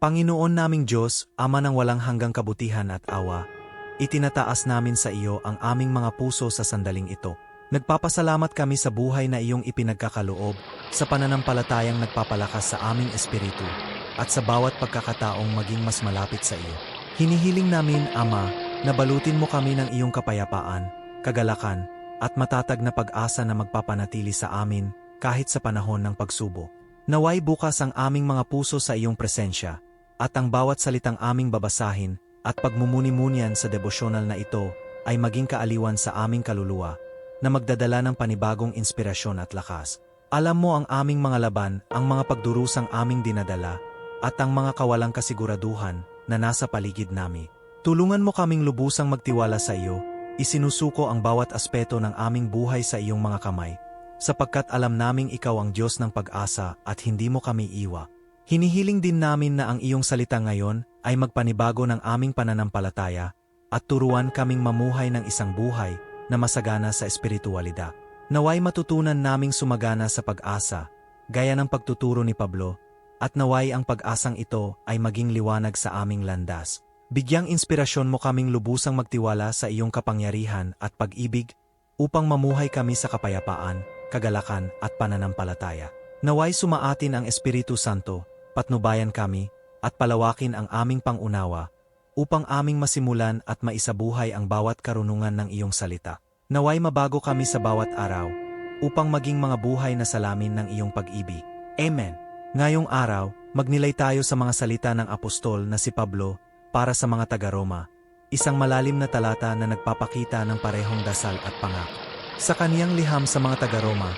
Panginoon naming Diyos, Ama ng walang hanggang kabutihan at awa, itinataas namin sa iyo ang aming mga puso sa sandaling ito. Nagpapasalamat kami sa buhay na iyong ipinagkakaloob, sa pananampalatayang nagpapalakas sa aming espiritu, at sa bawat pagkakataong maging mas malapit sa iyo. Hinihiling namin, Ama, na balutin mo kami ng iyong kapayapaan, kagalakan, at matatag na pag-asa na magpapanatili sa amin kahit sa panahon ng pagsubo. Naway bukas ang aming mga puso sa iyong presensya, at ang bawat salitang aming babasahin at pagmumuni-munian sa devosyonal na ito ay maging kaaliwan sa aming kaluluwa na magdadala ng panibagong inspirasyon at lakas. Alam mo ang aming mga laban, ang mga pagdurusang aming dinadala, at ang mga kawalang kasiguraduhan na nasa paligid nami. Tulungan mo kaming lubusang magtiwala sa iyo, isinusuko ang bawat aspeto ng aming buhay sa iyong mga kamay, sapagkat alam naming ikaw ang Diyos ng pag-asa at hindi mo kami iwa. Hinihiling din namin na ang iyong salita ngayon ay magpanibago ng aming pananampalataya at turuan kaming mamuhay ng isang buhay na masagana sa espiritualidad. Naway matutunan naming sumagana sa pag-asa, gaya ng pagtuturo ni Pablo, at naway ang pag-asang ito ay maging liwanag sa aming landas. Bigyang inspirasyon mo kaming lubusang magtiwala sa iyong kapangyarihan at pag-ibig upang mamuhay kami sa kapayapaan, kagalakan at pananampalataya. Naway sumaatin ang Espiritu Santo, patnubayan kami, at palawakin ang aming pangunawa upang aming masimulan at maisabuhay ang bawat karunungan ng iyong salita. Naway mabago kami sa bawat araw, upang maging mga buhay na salamin ng iyong pag-ibig. Amen. Ngayong araw, magnilay tayo sa mga salita ng apostol na si Pablo para sa mga taga-Roma, isang malalim na talata na nagpapakita ng parehong dasal at pangako. Sa kaniyang liham sa mga taga-Roma,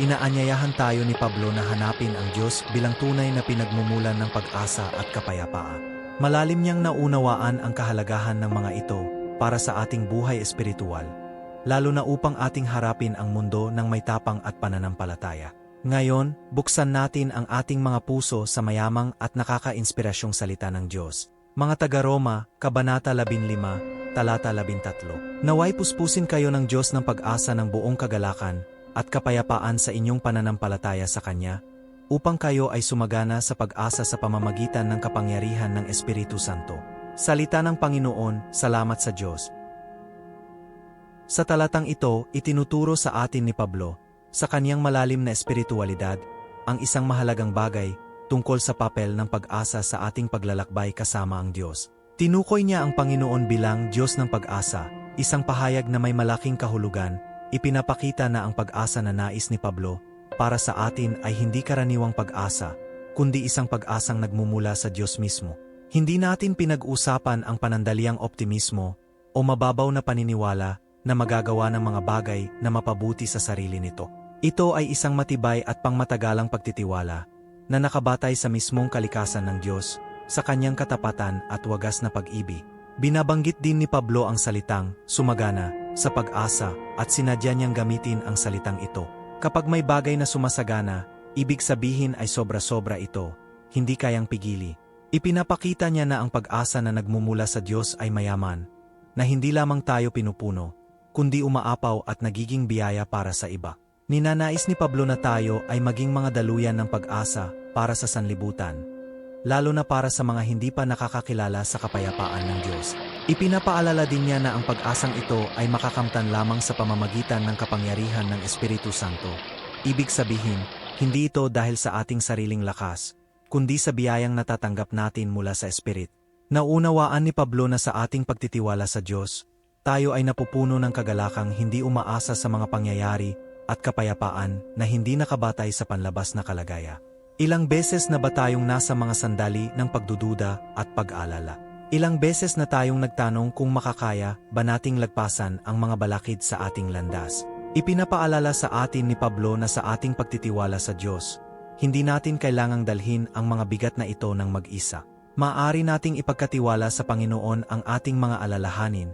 inaanyayahan tayo ni Pablo na hanapin ang Diyos bilang tunay na pinagmumulan ng pag-asa at kapayapaan. Malalim niyang naunawaan ang kahalagahan ng mga ito para sa ating buhay espiritual, lalo na upang ating harapin ang mundo ng may tapang at pananampalataya. Ngayon, buksan natin ang ating mga puso sa mayamang at nakaka-inspirasyong salita ng Diyos. Mga taga-Roma, Kabanata 15, Talata 13. Naway puspusin kayo ng Diyos ng pag-asa ng buong kagalakan at kapayapaan sa inyong pananampalataya sa Kanya, upang kayo ay sumagana sa pag-asa sa pamamagitan ng kapangyarihan ng Espiritu Santo. Salita ng Panginoon, salamat sa Diyos. Sa talatang ito, itinuturo sa atin ni Pablo, sa kaniyang malalim na espiritualidad, ang isang mahalagang bagay tungkol sa papel ng pag-asa sa ating paglalakbay kasama ang Diyos. Tinukoy niya ang Panginoon bilang Diyos ng pag-asa, isang pahayag na may malaking kahulugan, ipinapakita na ang pag-asa na nais ni Pablo para sa atin ay hindi karaniwang pag-asa, kundi isang pag-asang nagmumula sa Diyos mismo. Hindi natin pinag-usapan ang panandaliang optimismo o mababaw na paniniwala na magagawa ng mga bagay na mapabuti sa sarili nito. Ito ay isang matibay at pangmatagalang pagtitiwala na nakabatay sa mismong kalikasan ng Diyos, sa kanyang katapatan at wagas na pag-ibig. Binabanggit din ni Pablo ang salitang sumagana sa pag-asa at sinadya niyang gamitin ang salitang ito Kapag may bagay na sumasagana, ibig sabihin ay sobra-sobra ito, hindi kayang pigili. Ipinapakita niya na ang pag-asa na nagmumula sa Diyos ay mayaman, na hindi lamang tayo pinupuno, kundi umaapaw at nagiging biyaya para sa iba. Ninanais ni Pablo na tayo ay maging mga daluyan ng pag-asa para sa sanlibutan, lalo na para sa mga hindi pa nakakakilala sa kapayapaan ng Diyos. Ipinapaalala din niya na ang pag-asang ito ay makakamtan lamang sa pamamagitan ng kapangyarihan ng Espiritu Santo. Ibig sabihin, hindi ito dahil sa ating sariling lakas, kundi sa biyayang natatanggap natin mula sa Espirit. Naunawaan ni Pablo na sa ating pagtitiwala sa Diyos, tayo ay napupuno ng kagalakang hindi umaasa sa mga pangyayari at kapayapaan na hindi nakabatay sa panlabas na kalagaya. Ilang beses na ba tayong nasa mga sandali ng pagdududa at pag-alala? Ilang beses na tayong nagtanong kung makakaya ba nating lagpasan ang mga balakid sa ating landas. Ipinapaalala sa atin ni Pablo na sa ating pagtitiwala sa Diyos, hindi natin kailangang dalhin ang mga bigat na ito ng mag-isa. Maaari nating ipagkatiwala sa Panginoon ang ating mga alalahanin,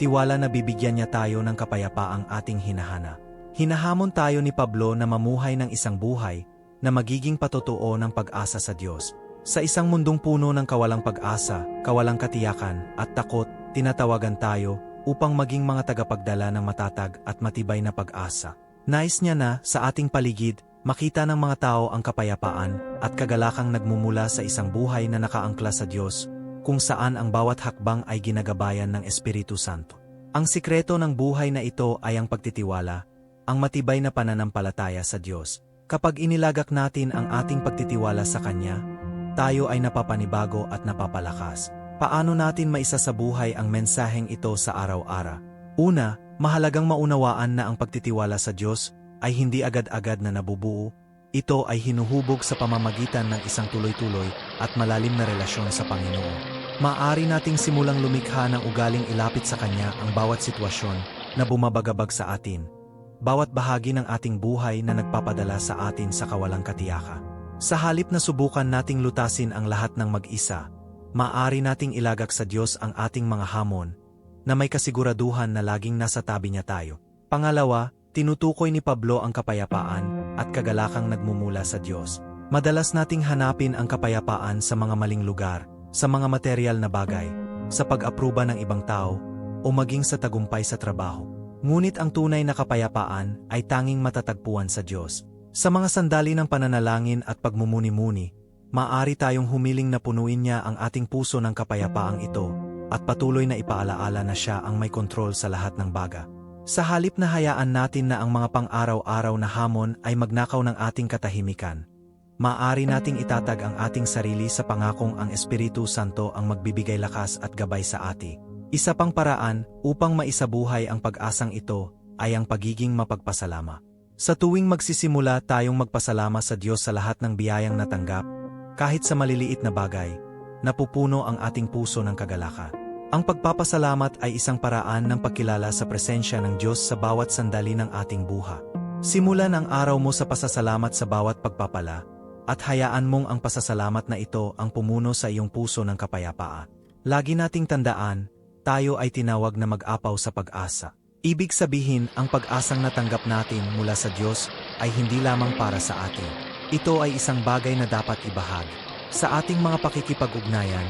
tiwala na bibigyan niya tayo ng kapayapaang ating hinahana. Hinahamon tayo ni Pablo na mamuhay ng isang buhay na magiging patotoo ng pag-asa sa Diyos. Sa isang mundong puno ng kawalang pag-asa, kawalang katiyakan, at takot, tinatawagan tayo upang maging mga tagapagdala ng matatag at matibay na pag-asa. Nais niya na, sa ating paligid, makita ng mga tao ang kapayapaan at kagalakang nagmumula sa isang buhay na nakaangkla sa Diyos, kung saan ang bawat hakbang ay ginagabayan ng Espiritu Santo. Ang sikreto ng buhay na ito ay ang pagtitiwala, ang matibay na pananampalataya sa Diyos. Kapag inilagak natin ang ating pagtitiwala sa Kanya, tayo ay napapanibago at napapalakas. Paano natin maisasabuhay ang mensaheng ito sa araw-ara? Una, mahalagang maunawaan na ang pagtitiwala sa Diyos ay hindi agad-agad na nabubuo. Ito ay hinuhubog sa pamamagitan ng isang tuloy-tuloy at malalim na relasyon sa Panginoon. Maaari nating simulang lumikha ng ugaling ilapit sa Kanya ang bawat sitwasyon na bumabagabag sa atin, bawat bahagi ng ating buhay na nagpapadala sa atin sa kawalang katiyaka. Sa halip na subukan nating lutasin ang lahat ng mag-isa, maaari nating ilagak sa Diyos ang ating mga hamon na may kasiguraduhan na laging nasa tabi niya tayo. Pangalawa, tinutukoy ni Pablo ang kapayapaan at kagalakang nagmumula sa Diyos. Madalas nating hanapin ang kapayapaan sa mga maling lugar, sa mga material na bagay, sa pag-apruba ng ibang tao, o maging sa tagumpay sa trabaho. Ngunit ang tunay na kapayapaan ay tanging matatagpuan sa Diyos. Sa mga sandali ng pananalangin at pagmumuni-muni, maaari tayong humiling na punuin niya ang ating puso ng kapayapaang ito at patuloy na ipaalaala na siya ang may kontrol sa lahat ng baga. Sa halip na hayaan natin na ang mga pang-araw-araw na hamon ay magnakaw ng ating katahimikan, maaari nating itatag ang ating sarili sa pangakong ang Espiritu Santo ang magbibigay lakas at gabay sa ati. Isa pang paraan upang maisabuhay ang pag-asang ito ay ang pagiging mapagpasalama. Sa tuwing magsisimula tayong magpasalamat sa Diyos sa lahat ng biyayang natanggap, kahit sa maliliit na bagay, napupuno ang ating puso ng kagalakan. Ang pagpapasalamat ay isang paraan ng pagkilala sa presensya ng Diyos sa bawat sandali ng ating buha. Simulan ang araw mo sa pasasalamat sa bawat pagpapala, at hayaan mong ang pasasalamat na ito ang pumuno sa iyong puso ng kapayapaan. Lagi nating tandaan, tayo ay tinawag na mag-apaw sa pag-asa. Ibig sabihin, ang pag-asang natanggap natin mula sa Diyos ay hindi lamang para sa atin. Ito ay isang bagay na dapat ibahagi. Sa ating mga pakikipag-ugnayan,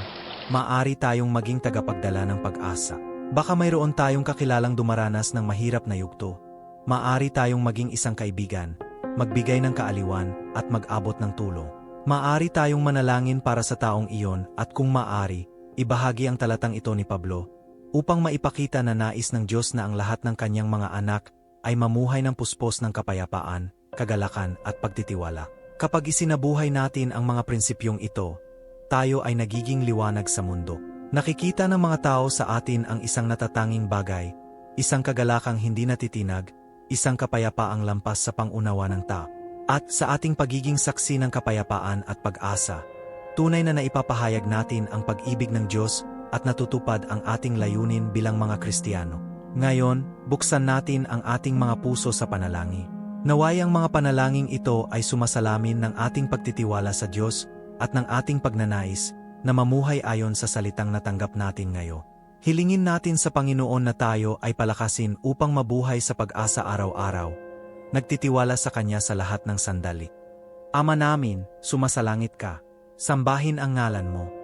maaari tayong maging tagapagdala ng pag-asa. Baka mayroon tayong kakilalang dumaranas ng mahirap na yugto. Maaari tayong maging isang kaibigan, magbigay ng kaaliwan, at mag-abot ng tulong. Maaari tayong manalangin para sa taong iyon at kung maaari, ibahagi ang talatang ito ni Pablo upang maipakita na nais ng Diyos na ang lahat ng kanyang mga anak ay mamuhay ng puspos ng kapayapaan, kagalakan at pagtitiwala. Kapag isinabuhay natin ang mga prinsipyong ito, tayo ay nagiging liwanag sa mundo. Nakikita ng mga tao sa atin ang isang natatanging bagay, isang kagalakang hindi natitinag, isang kapayapaang lampas sa pangunawa ng tao. At sa ating pagiging saksi ng kapayapaan at pag-asa, tunay na naipapahayag natin ang pag-ibig ng Diyos at natutupad ang ating layunin bilang mga Kristiyano. Ngayon, buksan natin ang ating mga puso sa panalangin. Naway ang mga panalangin ito ay sumasalamin ng ating pagtitiwala sa Diyos at ng ating pagnanais na mamuhay ayon sa salitang natanggap natin ngayon. Hilingin natin sa Panginoon na tayo ay palakasin upang mabuhay sa pag-asa araw-araw. Nagtitiwala sa Kanya sa lahat ng sandali. Ama namin, sumasalangit ka. Sambahin ang ngalan mo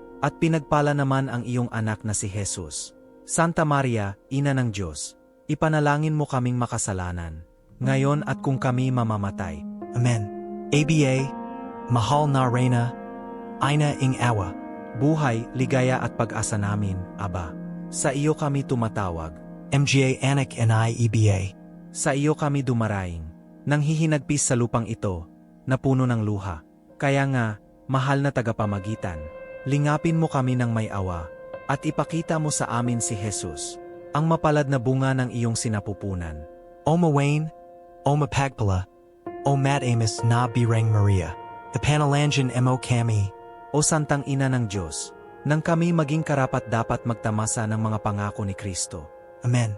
at pinagpala naman ang iyong anak na si Jesus. Santa Maria, Ina ng Diyos, ipanalangin mo kaming makasalanan, ngayon at kung kami mamamatay. Amen. ABA, Mahal na Reyna, Ina ing Awa, buhay, ligaya at pag-asa namin, Aba. Sa iyo kami tumatawag. MGA Anak and I EBA. Sa iyo kami dumaraing. Nang hihinagpis sa lupang ito, na puno ng luha. Kaya nga, mahal na tagapamagitan, Lingapin mo kami ng may awa, at ipakita mo sa amin si Jesus, ang mapalad na bunga ng iyong sinapupunan. O Mawain, O Mapagpala, O Mat Amos na Birang Maria, the Panalangian Mo Kami, O Santang Ina ng Diyos, nang kami maging karapat dapat magtamasa ng mga pangako ni Kristo. Amen.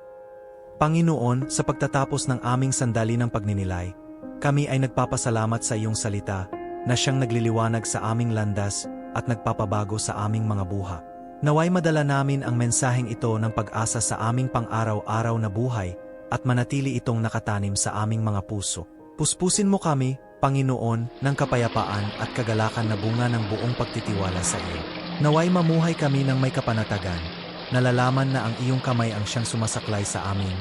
Panginoon, sa pagtatapos ng aming sandali ng pagninilay, kami ay nagpapasalamat sa iyong salita na siyang nagliliwanag sa aming landas at nagpapabago sa aming mga buha. Naway madala namin ang mensaheng ito ng pag-asa sa aming pang-araw-araw na buhay at manatili itong nakatanim sa aming mga puso. Puspusin mo kami, Panginoon, ng kapayapaan at kagalakan na bunga ng buong pagtitiwala sa iyo. Naway mamuhay kami ng may kapanatagan, nalalaman na ang iyong kamay ang siyang sumasaklay sa amin,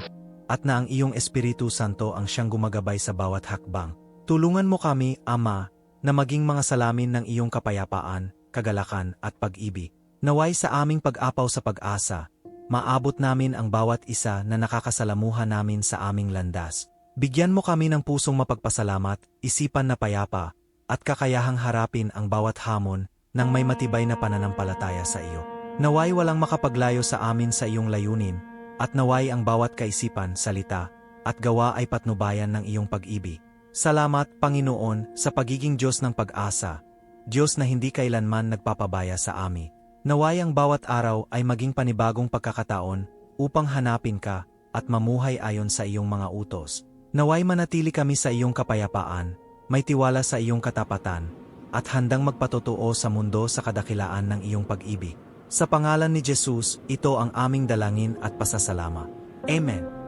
at na ang iyong Espiritu Santo ang siyang gumagabay sa bawat hakbang. Tulungan mo kami, Ama, na maging mga salamin ng iyong kapayapaan, kagalakan at pag-ibig. Naway sa aming pag-apaw sa pag-asa, maabot namin ang bawat isa na nakakasalamuha namin sa aming landas. Bigyan mo kami ng pusong mapagpasalamat, isipan na payapa, at kakayahang harapin ang bawat hamon ng may matibay na pananampalataya sa iyo. Naway walang makapaglayo sa amin sa iyong layunin, at naway ang bawat kaisipan, salita, at gawa ay patnubayan ng iyong pag-ibig. Salamat, Panginoon, sa pagiging Diyos ng pag-asa, Diyos na hindi kailanman nagpapabaya sa amin. Naway ang bawat araw ay maging panibagong pagkakataon upang hanapin ka at mamuhay ayon sa iyong mga utos. Naway manatili kami sa iyong kapayapaan, may tiwala sa iyong katapatan, at handang magpatotoo sa mundo sa kadakilaan ng iyong pag-ibig. Sa pangalan ni Jesus, ito ang aming dalangin at pasasalamat. Amen.